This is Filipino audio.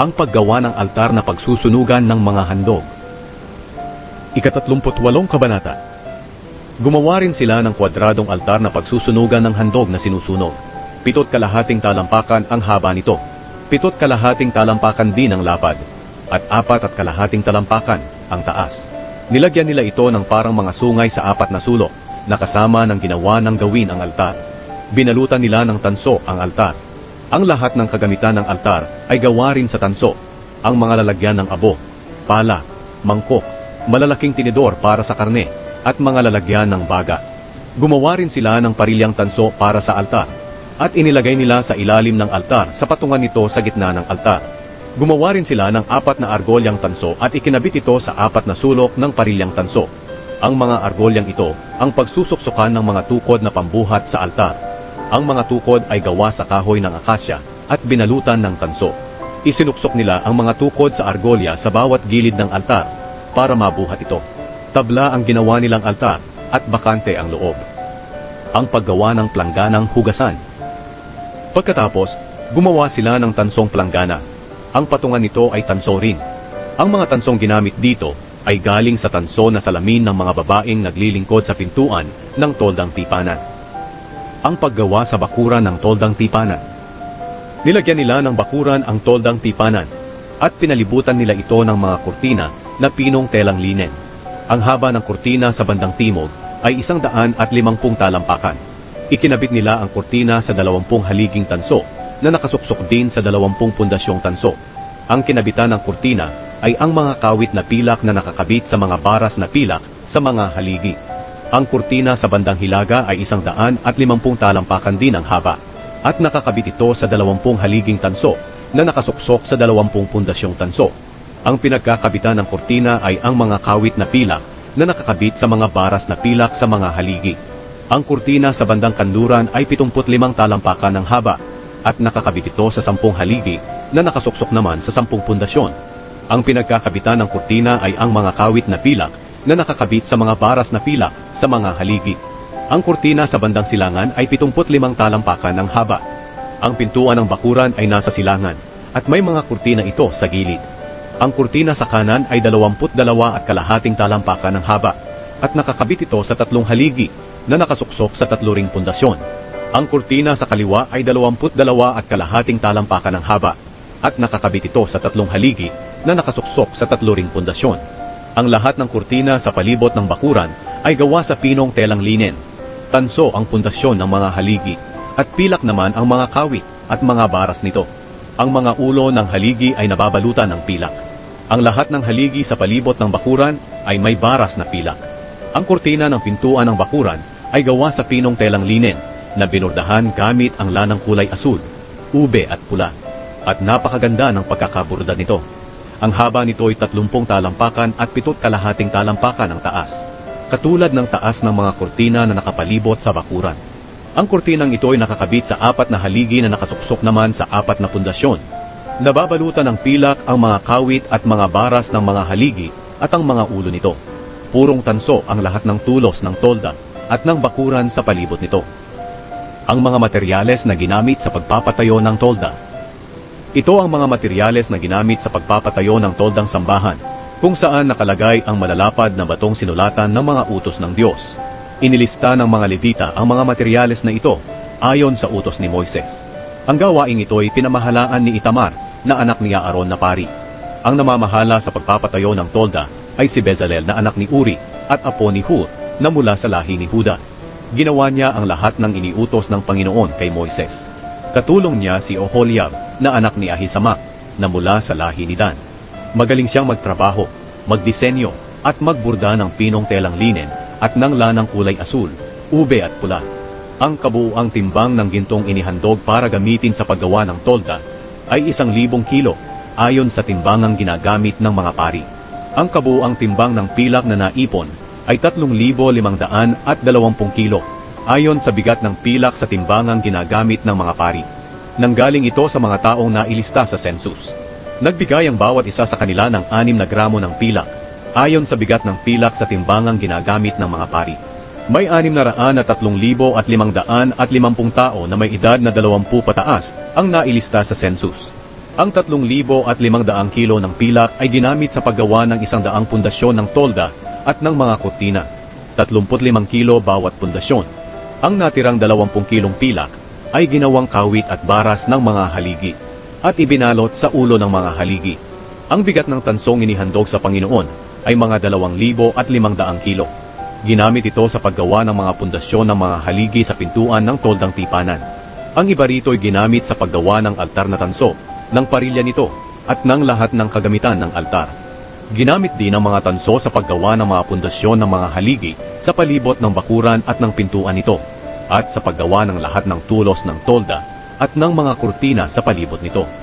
ang paggawa ng altar na pagsusunugan ng mga handog. Ikatatlumputwalong kabanata Gumawa rin sila ng kwadradong altar na pagsusunugan ng handog na sinusunog. Pitot kalahating talampakan ang haba nito. Pitot kalahating talampakan din ang lapad. At apat at kalahating talampakan ang taas. Nilagyan nila ito ng parang mga sungay sa apat na sulok na kasama ng ginawa ng gawin ang altar. Binalutan nila ng tanso ang altar. Ang lahat ng kagamitan ng altar ay gawa rin sa tanso. Ang mga lalagyan ng abo, pala, mangkok, malalaking tinidor para sa karne, at mga lalagyan ng baga. Gumawa rin sila ng parilyang tanso para sa altar, at inilagay nila sa ilalim ng altar sa patungan nito sa gitna ng altar. Gumawa rin sila ng apat na argolyang tanso at ikinabit ito sa apat na sulok ng parilyang tanso. Ang mga argolyang ito ang pagsusuksukan ng mga tukod na pambuhat sa altar. Ang mga tukod ay gawa sa kahoy ng akasya at binalutan ng tanso. Isinuksok nila ang mga tukod sa argolya sa bawat gilid ng altar para mabuhat ito. Tabla ang ginawa nilang altar at bakante ang loob. Ang paggawa ng plangganang hugasan. Pagkatapos, gumawa sila ng tansong planggana. Ang patungan nito ay tanso rin. Ang mga tansong ginamit dito ay galing sa tanso na salamin ng mga babaeng naglilingkod sa pintuan ng toldang tipanan. Ang paggawa sa bakuran ng toldang tipanan. Nilagyan nila ng bakuran ang toldang tipanan at pinalibutan nila ito ng mga kurtina na pinong telang linen. Ang haba ng kurtina sa bandang timog ay isang daan at limangpung talampakan. Ikinabit nila ang kurtina sa dalawampung haliging tanso na nakasuksok din sa dalawampung pundasyong tanso. Ang kinabitan ng kurtina ay ang mga kawit na pilak na nakakabit sa mga baras na pilak sa mga haligi. Ang kurtina sa bandang hilaga ay isang daan at limampung talampakan din ang haba at nakakabit ito sa dalawampung haliging tanso na nakasuksok sa dalawampung pundasyong tanso. Ang pinagkakabitan ng kurtina ay ang mga kawit na pilak na nakakabit sa mga baras na pilak sa mga haligi. Ang kurtina sa bandang kanluran ay 75 talampakan ng haba at nakakabit ito sa 10 haligi na nakasuksok naman sa 10 pundasyon. Ang pinagkakabitan ng kurtina ay ang mga kawit na pilak na nakakabit sa mga baras na pilak sa mga haligi. Ang kurtina sa bandang silangan ay 75 talampakan ng haba. Ang pintuan ng bakuran ay nasa silangan at may mga kurtina ito sa gilid. Ang kurtina sa kanan ay 22 at kalahating talampakan ng haba at nakakabit ito sa tatlong haligi na nakasuksok sa tatlo ring pundasyon. Ang kurtina sa kaliwa ay 22 at kalahating talampakan ng haba at nakakabit ito sa tatlong haligi na nakasuksok sa tatlo ring pundasyon. Ang lahat ng kurtina sa palibot ng bakuran ay gawa sa pinong telang linen. Tanso ang pundasyon ng mga haligi at pilak naman ang mga kawit at mga baras nito. Ang mga ulo ng haligi ay nababalutan ng pilak. Ang lahat ng haligi sa palibot ng bakuran ay may baras na pilak. Ang kurtina ng pintuan ng bakuran ay gawa sa pinong telang linen na binurdahan gamit ang lanang kulay asul, ube at pula. At napakaganda ng pagkakaburda nito. Ang haba nito ay 30 talampakan at 7 kalahating talampakan ang taas. Katulad ng taas ng mga kurtina na nakapalibot sa bakuran. Ang kurtinang ito ay nakakabit sa apat na haligi na nakasuksok naman sa apat na pundasyon. Nababalutan ng pilak ang mga kawit at mga baras ng mga haligi at ang mga ulo nito. Purong tanso ang lahat ng tulos ng tolda at ng bakuran sa palibot nito. Ang mga materyales na ginamit sa pagpapatayo ng tolda. Ito ang mga materyales na ginamit sa pagpapatayo ng toldang sambahan, kung saan nakalagay ang malalapad na batong sinulatan ng mga utos ng Diyos. Inilista ng mga Levita ang mga materyales na ito ayon sa utos ni Moises. Ang gawaing ito ay pinamahalaan ni Itamar na anak ni Aaron na pari. Ang namamahala sa pagpapatayo ng tolda ay si Bezalel na anak ni Uri at apo ni Hur na mula sa lahi ni Huda. Ginawa niya ang lahat ng iniutos ng Panginoon kay Moises. Katulong niya si Oholiab na anak ni Ahisamak na mula sa lahi ni Dan. Magaling siyang magtrabaho, magdisenyo at magburda ng pinong telang linen at ng lanang kulay asul, ube at pula. Ang kabuuang timbang ng gintong inihandog para gamitin sa paggawa ng tolda ay isang libong kilo ayon sa timbangang ginagamit ng mga pari. Ang kabuuang timbang ng pilak na naipon ay 3,520 kilo ayon sa bigat ng pilak sa timbangang ginagamit ng mga pari. Nanggaling ito sa mga taong nailista sa census. Nagbigay ang bawat isa sa kanila ng 6 na gramo ng pilak ayon sa bigat ng pilak sa timbangang ginagamit ng mga pari. May anim na raan at tatlong libo at limang daan at limampung tao na may edad na dalawampung pataas ang nailista sa census. Ang 3,500 kilo ng pilak ay ginamit sa paggawa ng isang daang pundasyon ng tolda at ng mga kurtina. 35 kilo bawat pundasyon. Ang natirang 20 kilong pilak ay ginawang kawit at baras ng mga haligi at ibinalot sa ulo ng mga haligi. Ang bigat ng tansong inihandog sa Panginoon ay mga 2,500 kilo. Ginamit ito sa paggawa ng mga pundasyon ng mga haligi sa pintuan ng toldang tipanan. Ang iba rito ay ginamit sa paggawa ng altar na tanso, ng parilya nito, at ng lahat ng kagamitan ng altar. Ginamit din ang mga tanso sa paggawa ng mga pundasyon ng mga haligi sa palibot ng bakuran at ng pintuan nito, at sa paggawa ng lahat ng tulos ng tolda at ng mga kurtina sa palibot nito.